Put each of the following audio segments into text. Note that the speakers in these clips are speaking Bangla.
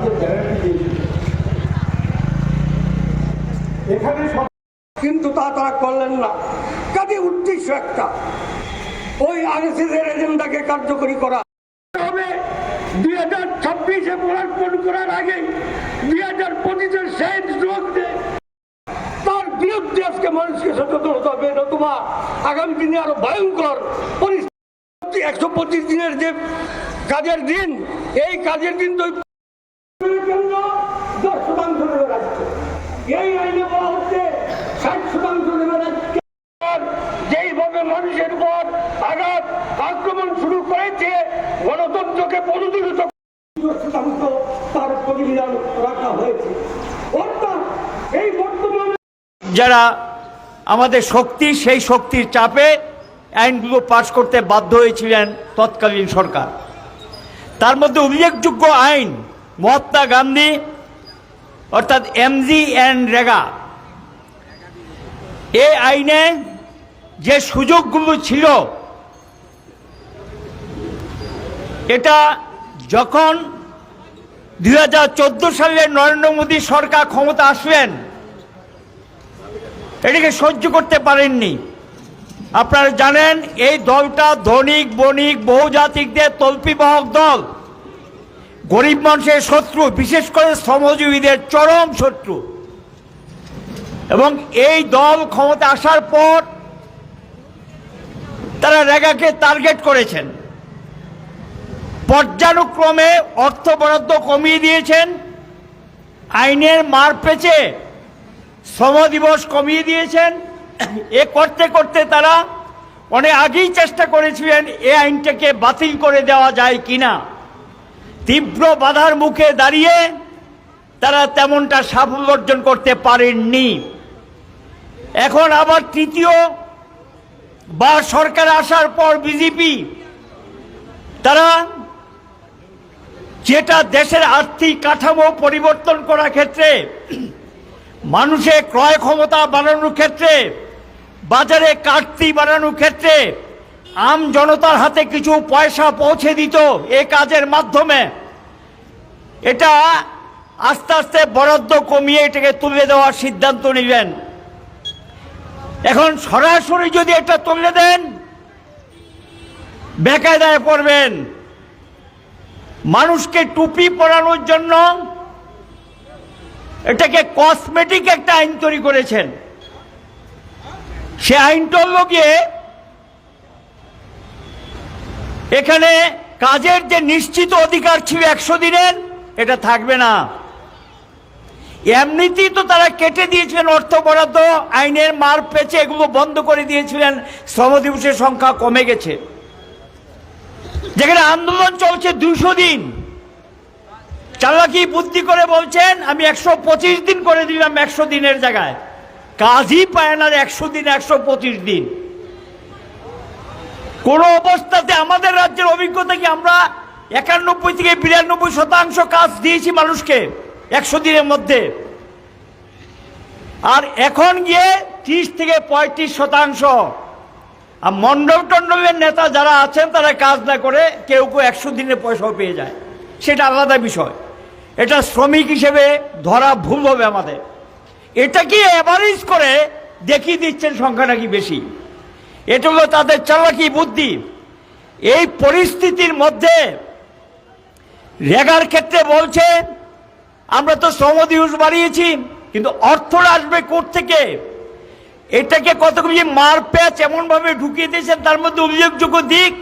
কাজের গ্যারান্টি দিয়েছিল এখানে কিন্তু তা তারা করলেন না। কাজে উদ্দেশ্য একটা। ওই আরএসএস এর এজেন্ডাকে কার্যকরী করা। হবে দুই হাজার ছাব্বিশে পদার্পণ করার আগে দুই হাজার পঁচিশের শেষ রোগতে তার বিরুদ্ধে আজকে মানুষকে সচেতন হতে হবে। নতুবা আগামী দিনে আরও ভয়ঙ্কর পরিস্থিতি। একশো পঁচিশ দিনের যে কাজের দিন এই কাজের দিন তো জন্য দশ শতাংশ নেবে রাজ্য এই আইনে বলা হচ্ছে ষাট শতাংশ নেবে রাজ্য আর যেইভাবে মানুষের উপর আঘাত আক্রমণ শুরু করেছে গণতন্ত্রকে প্রতিনিধিত শতাংশ তার প্রতিবিধান রাখা হয়েছে। অর্থাৎ এই বর্তমানে যারা আমাদের শক্তি সেই শক্তির চাপে আইনগুলো পাশ করতে বাধ্য হয়েছিলেন তৎকালীন সরকার। তার মধ্যে উল্লেখযোগ্য আইন মহাত্মা গান্ধী অর্থাৎ এমজি অ্যান্ড রেগা। এই আইনে যে সুযোগগুলো ছিল এটা যখন দু হাজার চোদ্দ সালে নরেন্দ্র মোদী সরকার ক্ষমতা আসলেন এটাকে সহ্য করতে পারেননি। আপনারা জানেন, এই দলটা ধনিক, বণিক, বহুজাতিকদের তল্পিবাহক দল। গরিব মানুষের শত্রু, বিশেষ করে শ্রমজীবীদের চরম শত্রু। এবং এই দল ক্ষমতা আসার পর তারা রেগাকে টার্গেট করেছেন। পর্যানুক্রমে অর্থ বরাদ্দ কমিয়ে দিয়েছেন। আইনের মার পেঁচে শ্রম দিবস কমিয়ে দিয়েছেন। এ করতে করতে তারা অনেক আগেই চেষ্টা করেছিলেন এ আইনটাকে বাতিল করে দেওয়া যায় কিনা। তীব্র বাধার মুখে দাঁড়িয়ে তারা তেমনটা সাফল্য অর্জন করতে পারেননি। এখন আবার তৃতীয় বা সরকার আসার পর বিজেপি তারা যেটা দেশের আর্থিক কাঠামো পরিবর্তন করার ক্ষেত্রে, মানুষের ক্রয় ক্ষমতা বাড়ানোর ক্ষেত্রে, বাজারে কাটতি বাড়ানোর ক্ষেত্রে আম জনতার হাতে কিছু পয়সা পৌঁছে দিত এ কাজের মাধ্যমে। এটা আস্তে আস্তে বরাদ্দ কমিয়ে এটাকে তুলে দেওয়ার সিদ্ধান্ত নিলেন। এখন সরাসরি যদি এটা তুলে দেন, বেকায়দায় পড়বেন। মানুষকে টুপি পরানোর জন্য এটাকে কসমেটিক একটা আইন তৈরি করেছেন। সে আইনটা হলো গিয়ে এখানে কাজের যে নিশ্চিত অধিকার ছিল একশো দিনের, এটা থাকবে না। এমনিতেই তো তারা কেটে দিয়েছিলেন অর্থ বরাদ্দ, আইনের মার পেছে এগুলো বন্ধ করে দিয়েছিলেন, শ্রম দিবসের সংখ্যা কমে গেছে। যেখানে আন্দোলন চলছে দুশো দিন। চালাকি বুদ্ধি করে বলছেন, আমি একশো পঁচিশ দিন করে দিলাম একশো দিনের জায়গায়। কাজই পায় না একশো দিন, একশো পঁচিশ দিন। কোন অবস্থাতে আমাদের রাজ্যের অভিজ্ঞতা কি আমরা একানব্বই থেকে বিরানব্বই শতাংশ কাজ দিয়েছি মানুষকে একশো দিনের মধ্যে? আর এখন গিয়ে ত্রিশ থেকে পঁয়ত্রিশ শতাংশ আর মণ্ডল টণ্ডলের নেতা যারা আছেন, তারা কাজ না করে কেউ কেউ একশো দিনে পয়সাও পেয়ে যায়। সেটা আলাদা বিষয়। এটা শ্রমিক হিসেবে ধরা ভুল হবে আমাদের। এটা কি অ্যাভারেজ করে? দেখিয়ে দিচ্ছেন সংখ্যা নাকি বেশি। এটা হলো তাদের চালাকি বুদ্ধি। এই পরিস্থিতির মধ্যে রেগার ক্ষেত্রে বলছে, আমরা তো শ্রম দিবস বাড়িয়েছি, কিন্তু অর্থটা আসবে কোর্ট থেকে এটাকে কতগুলি মার প্যাচ এমনভাবে ঢুকিয়ে দিয়েছেন তার মধ্যে উল্লেখযোগ্য দিক।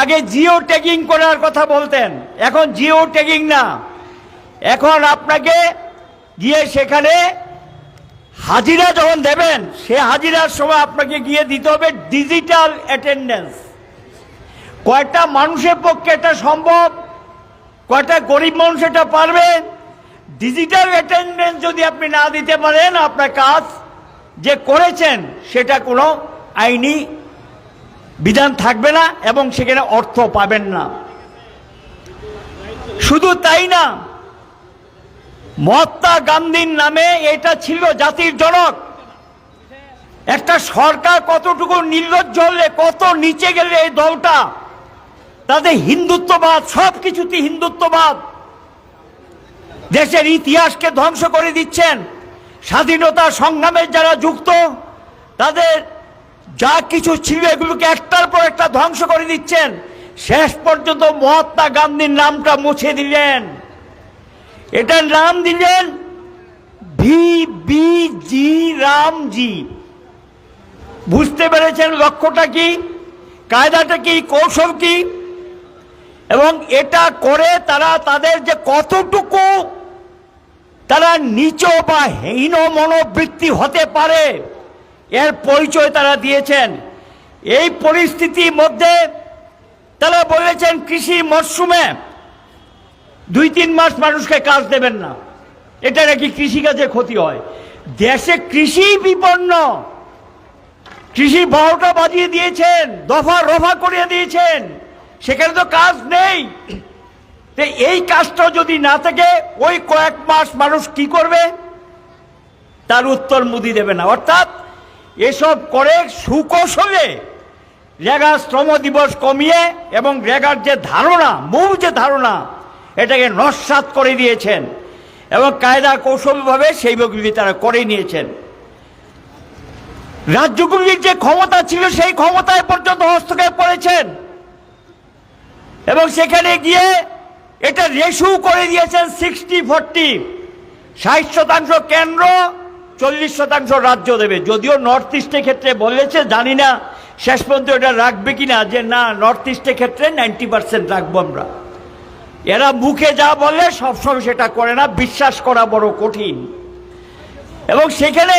আগে জিও ট্যাগিং করার কথা বলতেন, এখন জিও ট্যাগিং না। এখন আপনাকে গিয়ে সেখানে হাজিরা যখন দেবেন, সে হাজিরার সময় আপনাকে গিয়ে দিতে হবে ডিজিটাল অ্যাটেন্ডেন্স। কয়টা মানুষের পক্ষে এটা সম্ভব? কয়টা গরিব মানুষ এটা পারবে? ডিজিটাল অ্যাটেন্ডেন্স যদি আপনি না দিতে পারেন, আপনার কাজ যে করেছেন, সেটা কোনো আইনি বিধান থাকবে না এবং সেখানে অর্থ পাবেন না। শুধু তাই না, মহাত্মা গান্ধীর নামে এটা ছিল জাতির জনক। একটা সরকার কতটুকু নির্লজ্জ হলে, কত নিচে গেলে এই দলটা, তাদের হিন্দুত্ববাদ, সব কিছুতে হিন্দুত্ববাদ, দেশের ইতিহাসকে ধ্বংস করে দিচ্ছেন। স্বাধীনতা সংগ্রামে যারা যুক্ত, তাদের যা কিছু ছিল এগুলোকে একটার পর একটা ধ্বংস করে দিচ্ছেন। শেষ পর্যন্ত মহাত্মা গান্ধীর নামটা মুছে দিলেন। এটার নাম দিলেন ভি বি জি রামজি। বুঝতে পেরেছেন লক্ষ্যটা কি? কায়দাটা কি? কৌশল কি? এবং এটা করে তারা তাদের যে কতটুকু তারা নিচ বা হীন মনোবৃত্তি হতে পারে। এর পরিচয় তারা দিয়েছেন। এই পরিস্থিতির মধ্যে তারা বলেছেন, কৃষি মরশুমে দুই তিন মাস মানুষকে কাজ দেবেন না। এটা নাকি কৃষিকাজে ক্ষতি হয়। দেশে কৃষি বিপন্ন। কৃষি বারোটা বাজিয়ে দিয়েছেন, দফা রফা করিয়ে দিয়েছেন। সেখানে তো কাজ নেই। এই কাজটা যদি না থাকে, ওই কয়েক মাস মানুষ কি করবে? তার উত্তর মুদি দেবে না। অর্থাৎ এসব করে সুকৌশলে রেগার শ্রম দিবস কমিয়ে এবং রেগার যে ধারণা, মূল যে ধারণা, এটাকে নস্বাত করে দিয়েছেন এবং কায়দা কৌশলভাবে সেইগুলি তারা করে নিয়েছেন। রাজ্যগুলির যে ক্ষমতা ছিল, সেই ক্ষমতায় পর্যন্ত হস্তক্ষেপ করেছেন। এবং সেখানে গিয়ে এটা রেশু করে দিয়েছেন সিক্সটি ফোরটি ষাট শতাংশ কেন্দ্র, চল্লিশ শতাংশ রাজ্য দেবে। যদিও নর্থ ইস্টের ক্ষেত্রে বলেছে, জানি না শেষ পর্যন্ত এটা রাখবে কিনা, যে না নর্থ ইস্টের ক্ষেত্রে নাইনটি পার্সেন্ট রাখব আমরা। এরা মুখে যা বলে, সবসময় সেটা করে না, বিশ্বাস করা বড় কঠিন। এবং সেখানে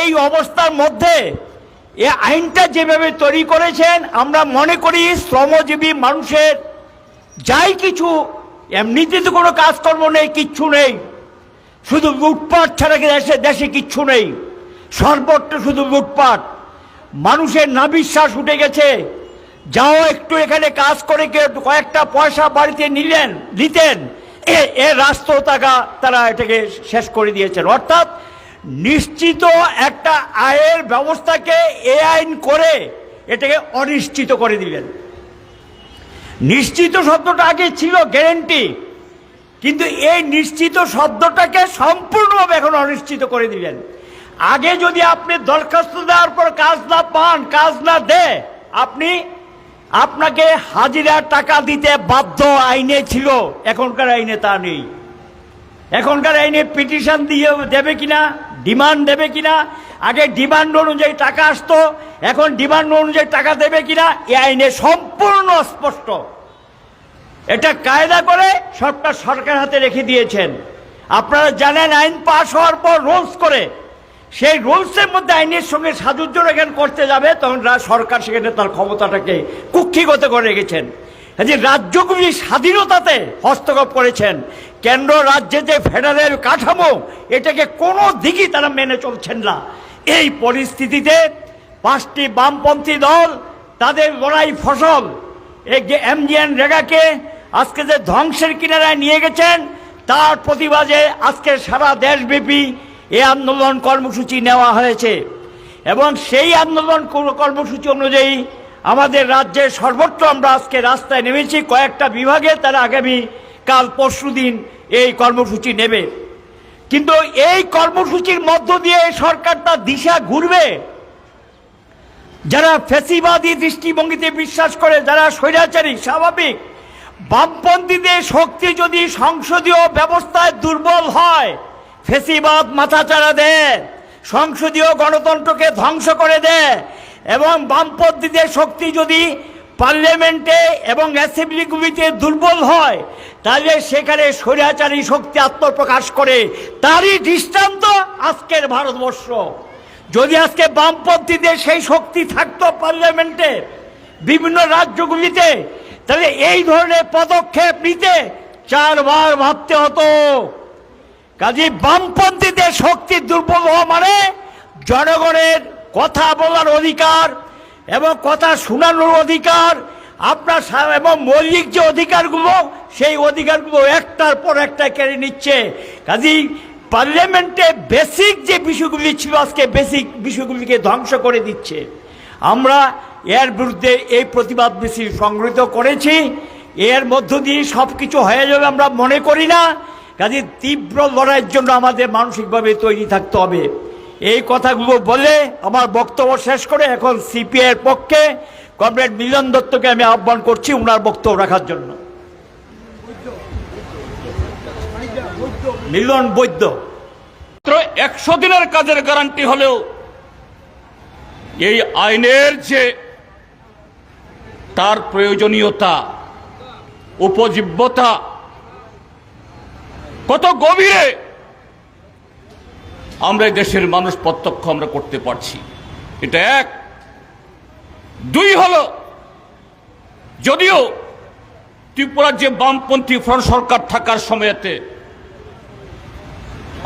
এই অবস্থার মধ্যে এ আইনটা যেভাবে তৈরি করেছেন, আমরা মনে করি শ্রমজীবী মানুষের যাই কিছু এমনিতে তো কোনো কাজকর্ম নেই, কিচ্ছু নেই। শুধু লুটপাট ছাড়া কি দেশে দেশে কিচ্ছু নেই? সর্বত্র শুধু লুটপাট। মানুষের নাবিশ্বাস উঠে গেছে। যাও একটু এখানে কাজ করে কেউ কয়েকটা পয়সা বাড়িতে নিলেন, নিতেন। এ এ রাষ্ট্র টাকা তারা এটাকে শেষ করে দিয়েছেন। অর্থাৎ নিশ্চিত একটা আয়ের ব্যবস্থাকে এ আইন করে এটাকে অনিশ্চিত করে দিলেন। নিশ্চিত শব্দটা আগে ছিল গ্যারেন্টি কিন্তু এই নিশ্চিত শব্দটাকে সম্পূর্ণভাবে এখন অনিশ্চিত করে দিলেন। আগে যদি আপনি দরখাস্ত দেওয়ার পর কাজ না পান, কাজ না দে, আপনি আপনাকে হাজিরা টাকা দিতে বাধ্য আইনে ছিল, এখনকার আইনে তা নেই। এখনকার আইনে পিটিশন দিয়ে দেবে কিনা, ডিমান্ড দেবে কিনা আগে ডিমান্ড অনুযায়ী টাকা আসতো, এখন ডিমান্ড অনুযায়ী টাকা দেবে কিনা এই আইনে সম্পূর্ণ স্পষ্ট এটা কায়দা করে সরকার সরকার হাতে রেখে দিয়েছেন। আপনারা জানেন, আইন পাশ হওয়ার পর রুলস করে, সেই রুলসের মধ্যে আইনের সঙ্গে সাজুজ্য রেখান করতে যাবে, তখন সরকার সেখানে তার ক্ষমতাটাকে কুক্ষিগত করে রেখেছেন। যে রাজ্যগুলি স্বাধীনতাতে হস্তক্ষেপ করেছেন। কেন্দ্র, রাজ্যে যে ফেডারেল কাঠামো, এটাকে কোনো দিকই তারা মেনে চলছেন না। এই পরিস্থিতিতে পাঁচটি বামপন্থী দল তাদের লড়াই ফসল। এমজিএন রেগাকে আজকে যে ধ্বংসের কিনারায় নিয়ে গেছেন, তার প্রতিবাদে আজকে সারা দেশব্যাপী এই আন্দোলন কর্মসূচি নেওয়া হয়েছে। এবং সেই আন্দোলন কর- কর্মসূচি অনুযায়ী আমাদের রাজ্যের সর্বত্র আমরা আজকে রাস্তায় নেমেছি। কয়েকটা বিভাগে তারা আগামী কাল পরশু দিন এই কর্মসূচি নেবে। কিন্তু এই কর্মসূচির মধ্য দিয়ে সরকার তার দিশা ঘুরবে। যারা ফেসিবাদী দৃষ্টিভঙ্গিতে বিশ্বাস করে, যারা স্বৈরাচারী, স্বাভাবিক, বামপন্থীদের শক্তি যদি সংসদীয় ব্যবস্থায় দুর্বল হয় ফেসিবাদ মাথাচাড়া দেয়, সংসদীয় গণতন্ত্রকে ধ্বংস করে দেয়, এবং বামপন্থীদের শক্তি যদি পার্লামেন্টে এবং অ্যাসেম্বলিগুলিতে দুর্বল হয়, তাহলে সেখানে স্বৈরাচারী শক্তি আত্মপ্রকাশ করে। তারই দৃষ্টান্ত আজকের ভারতবর্ষ। যদি আজকে বামপন্থীদের সেই শক্তি থাকতো পার্লামেন্টে, বিভিন্ন রাজ্যগুলিতে, তাহলে এই ধরনের পদক্ষেপ নিতে চারবার ভাবতে হতো। কাজে বামপন্থীদের শক্তি দুর্বল হওয়া মানে জনগণের কথা বলার অধিকার এবং কথা শোনানোর অধিকার, আপনার এবং মৌলিক যে অধিকারগুলো, সেই অধিকারগুলো একটার পর একটা কেড়ে নিচ্ছে। কাজেই পার্লামেন্টে বেসিক যে বিষয়গুলি ছিল, আজকে বেসিক বিষয়গুলিকে ধ্বংস করে দিচ্ছে। আমরা এর বিরুদ্ধে এই প্রতিবাদ মিছিল সংগৃহীত করেছি। এর মধ্য দিয়ে সব কিছু হয়ে যাবে আমরা মনে করি না। কাজে, তীব্র লড়াইয়ের জন্য আমাদের মানসিকভাবে তৈরি থাকতে হবে। এই কথাগুলো বলে আমার বক্তব্য শেষ করে এখন সিপিআই পক্ষে কমরেড মিলন দত্তকে আমি আহ্বান করছি ওনার বক্তব্য রাখার জন্য। মিলন বৈদ্য। একশো দিনের কাজের গ্যারান্টি হলেও এই আইনের যে তার প্রয়োজনীয়তা, উপজীব্যতা কত গভীরে আমরা দেশের মানুষ প্রত্যক্ষ আমরা করতে পারছি। এটা এক। দুই হলো, যদিও ত্রিপুরার যে বামপন্থী ফ্রন্ট সরকার থাকার সময়তে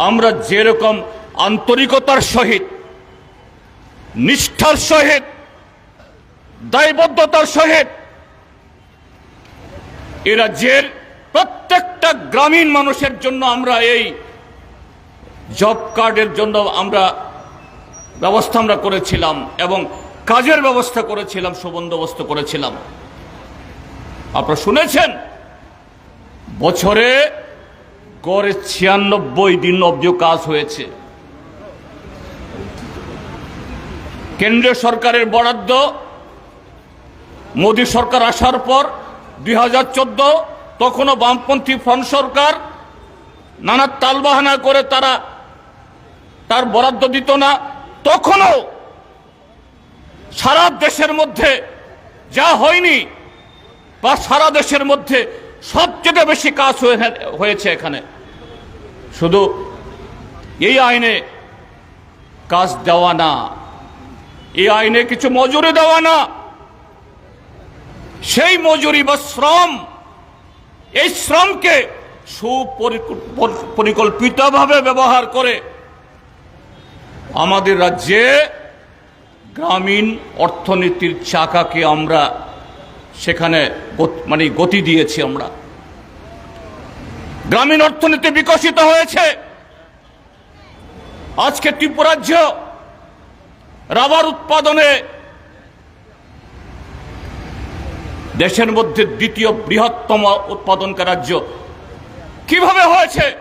আমরা যেরকম আন্তরিকতার সহিত, নিষ্ঠার সহিত, দায়বদ্ধতার সহিত এ রাজ্যের প্রত্যেকটা গ্রামীণ মানুষের জন্য আমরা এই জব কার্ডের জন্য আমরা ব্যবস্থা আমরা করেছিলাম এবং কাজের ব্যবস্থা করেছিলাম, সুবন্দোবস্ত করেছিলাম। আপনারা শুনেছেন? বছরে গড়ে ছিয়ানব্বই দিন অব্দি কাজ হয়েছে। কেন্দ্রীয় সরকারের বরাদ্দ, মোদী সরকার আসার পর দুই হাজার চোদ্দ, তখনও বামপন্থী ফ্রন্ট সরকার নানা তালবাহানা করে তারা তার বরাদ্দ দিত না, তখনও সারা দেশের মধ্যে যা হয়নি বা সারা দেশের মধ্যে সবচেয়ে বেশি কাজ হয়ে- হয়েছে এখানে। শুধু এই আইনে কাজ দেওয়া না, এই আইনে কিছু মজুরি দেওয়া না, সেই মজুরি বা শ্রম, এই শ্রমকে সুপরিকল্পিতভাবে ব্যবহার করে আমাদের রাজ্যে গ্রামীণ অর্থনীতির চাকাকে আমরা সেখানে মানে গতি দিয়েছি আমরা। গ্রামীণ অর্থনীতি বিকশিত হয়েছে। আজকে ত্রিপুরাজ্য রাবার উৎপাদনে দেশের মধ্যে দ্বিতীয় বৃহত্তম উৎপাদনকারী রাজ্য। কীভাবে হয়েছে?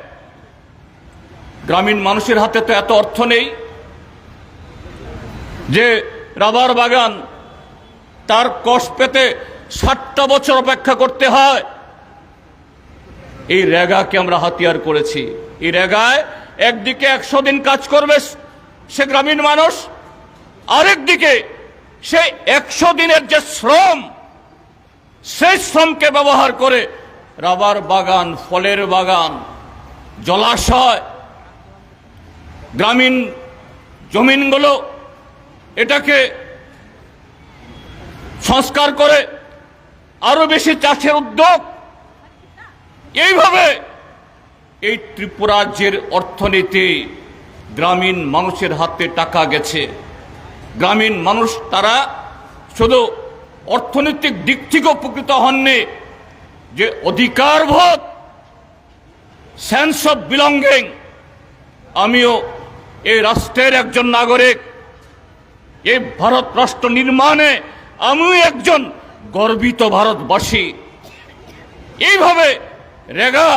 গ্রামীণ মানুষের হাতে তো এত অর্থ নেই। যে রাবার বাগান তার কষ পেতে ষাটটা বছর অপেক্ষা করতে হয়। এই রেগাকে আমরা হাতিয়ার করেছি। এই রেগায় একদিকে একশো দিন কাজ করবে সে গ্রামীণ মানুষ, আরেকদিকে সে একশো দিনের যে শ্রম, সেই শ্রমকে ব্যবহার করে রাবার বাগান, ফলের বাগান, জলাশয়, গ্রামীণ জমিনগুলো এটাকে সংস্কার করে আরও বেশি চাষের উদ্যোগ। এইভাবে এই ত্রিপুরাজ্যের অর্থনীতি গ্রামীণ মানুষের হাতে টাকা গেছে। গ্রামীণ মানুষ তারা শুধু অর্থনৈতিক দিক থেকে উপকৃত হননি, যে অধিকারবোধ সেন্স অফ বিলঙ্গিং আমিও এই রাষ্ট্রের একজন নাগরিক। এই ভারত রাষ্ট্র নির্মাণে আমি একজন গর্বিত ভারতবাসী। এইভাবে রেগা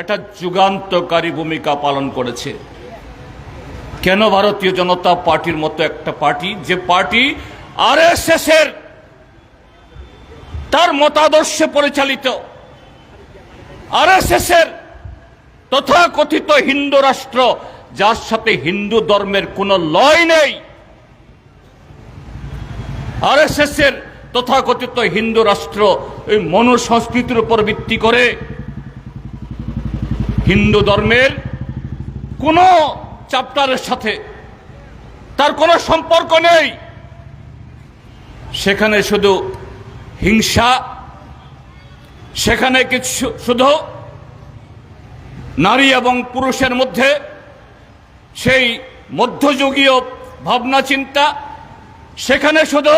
একটা যুগান্তকারী ভূমিকা পালন করেছে। কেন ভারতীয় জনতা পার্টির মতো একটা পার্টি? যে পার্টি আর এর তার মতাদর্শে পরিচালিত। আর এর তথাকথিত হিন্দু রাষ্ট্র, যার সাথে হিন্দু ধর্মের কোনো লয় নেই। আর এর তথাকথিত হিন্দু রাষ্ট্র ওই মনুসংস্কৃতির উপর ভিত্তি করে হিন্দু ধর্মের কোনো চাপ্টারের সাথে তার কোনো সম্পর্ক নেই। সেখানে শুধু হিংসা, সেখানে কিছু শুধু নারী এবং পুরুষের মধ্যে সেই মধ্যযুগীয় ভাবনা চিন্তা সেখানে শুধু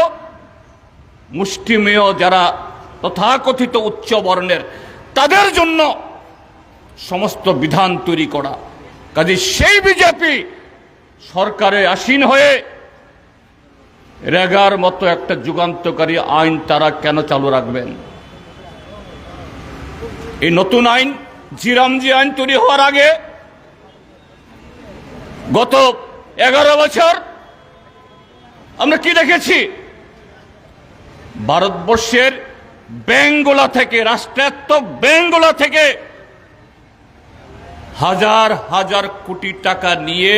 মুষ্টিমেয় যারা তথাকথিত উচ্চ বর্ণের, তাদের জন্য সমস্ত বিধান তৈরি করা। কাজে সেই বিজেপি সরকারে আসীন হয়ে রেগার মতো একটা যুগান্তকারী আইন তারা কেন চালু রাখবেন? এই নতুন আইন, জিরামজি আইন তৈরি হওয়ার আগে গত এগারো বছর আমরা কি দেখেছি? ভারতবর্ষের বেঙ্গলা থেকে, রাষ্ট্রায়ত্ত বেঙ্গলা থেকে হাজার হাজার কোটি টাকা নিয়ে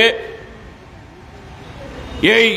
এই